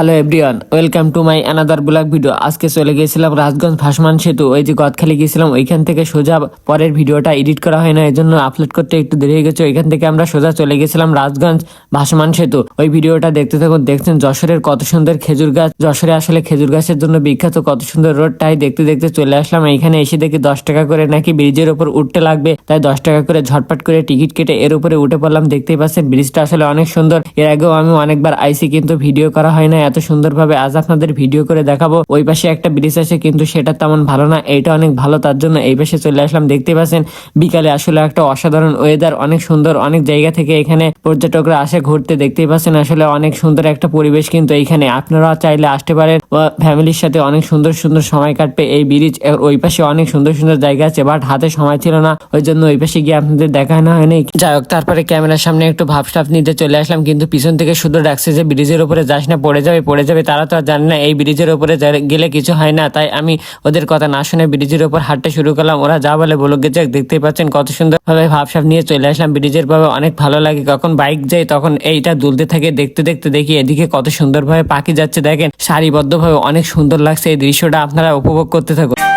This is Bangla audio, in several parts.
Hello everyone, welcome to my another blog video. আজকে চলে গিয়েছিলাম রাজগঞ্জ ভাসমান সেতু, ওই যে গদখালি গিয়েছিলাম, ওইখান থেকে সোজা পরের ভিডিওটা এডিট করা হয় না এই জন্য আপলোড করতে একটু দেরি হয়ে গেছে। ওইখান থেকে আমরা সোজা চলে গেছিলাম রাজগঞ্জ ভাসমান সেতু। ওই ভিডিওটা দেখতে থাকুন, দেখছেন যশোরের কত সুন্দর খেজুর গাছ। যশোরে আসলে খেজুর গাছের জন্য বিখ্যাত কত সুন্দর রোডটাই দেখতে দেখতে চলে আসলাম। এইখানে এসে দেখি দশ টাকা করে নাকি ব্রিজের উপর উঠতে লাগবে, তাই দশ টাকা করে ঝটপট করে টিকিট কেটে এর উপরে উঠে পড়লাম। দেখতেই পাচ্ছেন, ব্রিজটা আসলে অনেক সুন্দর। এর আগেও আমি অনেকবার আইসি, কিন্তু ভিডিও করা হয় না এত সুন্দরভাবে আজ আপনাদের ভিডিও করে দেখাবো। ওই পাশে একটা ব্রিজ আছে, কিন্তু সেটা তেমন ভালো না। এইটা অনেক ভালো, তার জন্য এই পাশে চলে আসলাম। দেখতে পাচ্ছেন, বিকালে আসলে একটা অসাধারণ ওয়েদার অনেক সুন্দর, অনেক জায়গা থেকে এখানে পর্যটকরা আসে ঘুরতে। দেখতেই পাচ্ছেন, আসলে অনেক সুন্দর একটা পরিবেশ কিন্তু এইখানে আপনারা চাইলে আসতে পারেন ফ্যামিলির সাথে অনেক সুন্দর সুন্দর সময় কাটবে এই ব্রিজ। ওই পাশে অনেক সুন্দর সুন্দর জায়গা আছে বাট হাতে সময় ছিল না। ওই জন্য ওই পাশে গিয়ে আপনাদের দেখানো হয়নি যাই হোক, তারপরে ক্যামেরার সামনে একটু ভাবসাপ নিতে চলে আসলাম, কিন্তু পিছন থেকে শুধু ডাকছে যে ব্রিজের উপরে যাস না, পড়ে যাবে পড়ে যাবে, তারা তো আর জানে না, এই ব্রিজের উপরে যা- গেলে কিছু হয় না। তাই আমি ওদের কথা না শুনে ব্রিজের উপর হাঁটতে শুরু করলাম। ওরা যা বলে বলুক যাক দেখতেই পাচ্ছেন কত সুন্দরভাবে ভাবসাব নিয়ে চলে আসলাম ব্রিজের ভাবে অনেক ভালো লাগে, কখন বাইক যাই তখন এইটা দুলতে থাকে, দেখতে দেখতে দেখি এদিকে কত সুন্দরভাবে পাখি যাচ্ছে। দেখেন, সারিবদ্ধভাবে অনেক সুন্দর লাগছে এই দৃশ্যটা, আপনারা উপভোগ করতে থাকুন।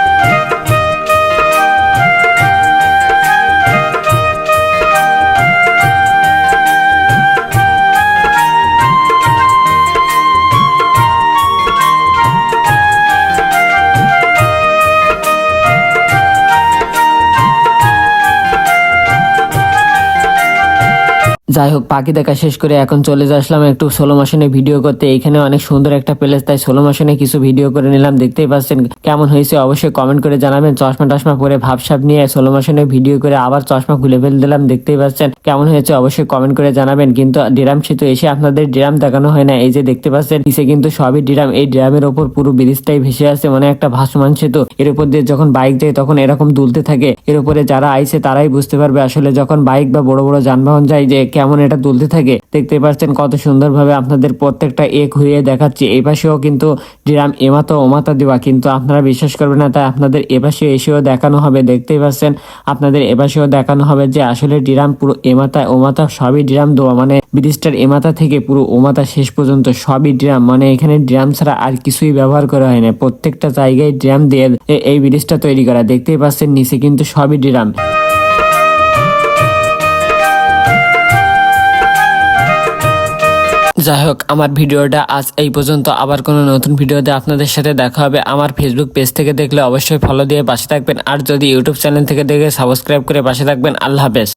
যাই হোক পাখি দেখা শেষ করে এখন চলে আসলাম একটু সোলো মোশনে ভিডিও করতে। এখানে অনেক সুন্দর একটা প্লেস তাই সোলো মোশনে কিছু ভিডিও করে নিলাম, দেখতেই পাচ্ছেন কেমন হয়েছে। অবশ্যই কমেন্ট করে জানাবেন, চশমা টশমা পরে ভাবসাব নিয়ে সোলো মোশনে ভিডিও করে আবার চশমা খুলে ফেলে দিলাম, দেখতেই পাচ্ছেন কেমন হয়েছে। অবশ্যই কমেন্ট করে জানাবেন, কিন্তু ড্রাম সেতু এসে আপনাদের ড্রাম দেখানো হয় না, এই যে দেখতে পাচ্ছেন, নিচে কিন্তু সবই ড্রাম এই ডিরামের ওপর পুরো ব্রিজটাই ভেসে আছে মানে একটা ভাসমান সেতু। এর উপর দিয়ে যখন বাইক যায়, তখন এরকম দুলতে থাকে। এর উপরে যারা আইছে, তারাই বুঝতে পারবে আসলে যখন বাইক বা বড় বড় যানবাহন যায় যে কেমন এটা দুলতে থাকে দেখতে পাচ্ছেন কত সুন্দরভাবে আপনাদের প্রত্যেকটা এক ঘুরিয়ে দেখাচ্ছি। এই পাশেও কিন্তু ডিরাম এমাতো ওমাতা দেওয়া কিন্তু আপনারা বিশ্বাস করবেন না, তাই আপনাদের এপাশে এসেও দেখানো হবে। দেখতেই পাচ্ছেন আপনাদের এপাশেও দেখানো হবে যে আসলে ডিরাম পুরো এমাতা, ওমাতা সবই ডিরাম দেওয়া মানে ব্রিজটার এমাতা থেকে পুরো ওমাতা শেষ পর্যন্ত সবই ড্রাম মানে এখানে ড্রাম ছাড়া আর কিছুই ব্যবহার করা হয় না। প্রত্যেকটা জায়গায় ড্রাম দিয়ে এই ব্রিজটা তৈরি করা। দেখতেই পাচ্ছেন নিচে কিন্তু সবই ড্রাম যাই হোক আমার ভিডিওটা আজ এই পর্যন্ত। আবার কোনো নতুন ভিডিওতে আপনাদের সাথে দেখা হবে। আমার ফেসবুক পেজ থেকে দেখলে অবশ্যই ফলো দিয়ে পাশে থাকবেন। আর যদি ইউটিউব চ্যানেল থেকে দেখে সাবস্ক্রাইব করে পাশে থাকবেন, আল্লাহ হাফেজ।